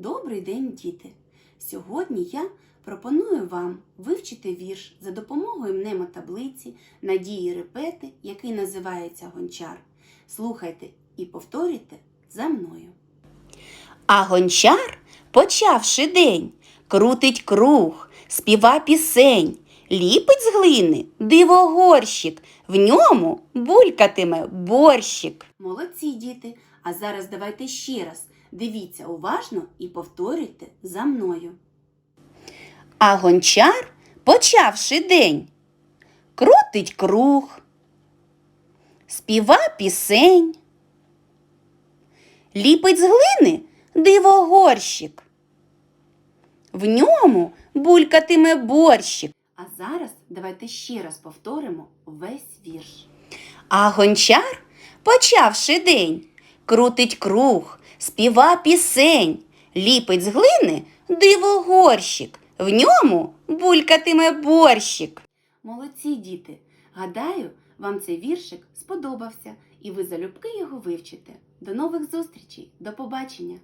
Добрий день, діти! Сьогодні я пропоную вам вивчити вірш за допомогою мнемотаблиці Надії Репети, який називається Гончар. Слухайте і повторюйте за мною. А гончар, почавши день, крутить круг, співа пісень, ліпить з глини дивогорщик, в ньому булькатиме борщик. Молодці, діти! А зараз давайте ще раз дивіться уважно і повторюйте за мною. А гончар, почавши день, крутить круг, співа пісень, ліпить з глини дивогорщик. В ньому булькатиме борщик. А зараз давайте ще раз повторимо весь вірш. А гончар, почавши день, крутить круг, співа пісень, ліпить з глини дивогорщик, в ньому булькатиме борщик. Молодці, діти! Гадаю, вам цей віршик сподобався, і ви залюбки його вивчите. До нових зустрічей, до побачення!